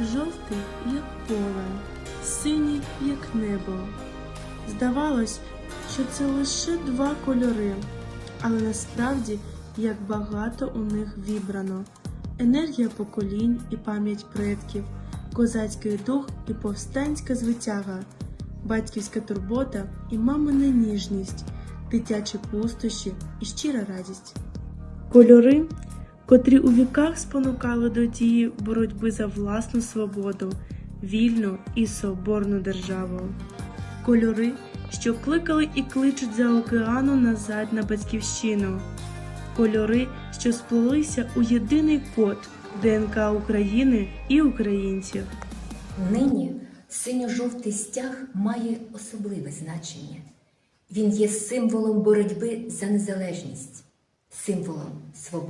жовтий, як поле, синій, як небо. Здавалось, що це лише два кольори, але насправді як багато у них вібрано. Енергія поколінь і пам'ять предків, козацький дух і повстанська звитяга, батьківська турбота і мамина ніжність, дитячі пустощі і щира радість. Кольори, котрі у віках спонукали до дії боротьби за власну свободу, вільну і соборну державу. Кольори, що кликали і кличуть за океану назад на батьківщину. Кольори, що сплелися у єдиний код ДНК України і українців. Нині синьо-жовтий стяг має особливе значення. Він є символом боротьби за незалежність, символом свободи.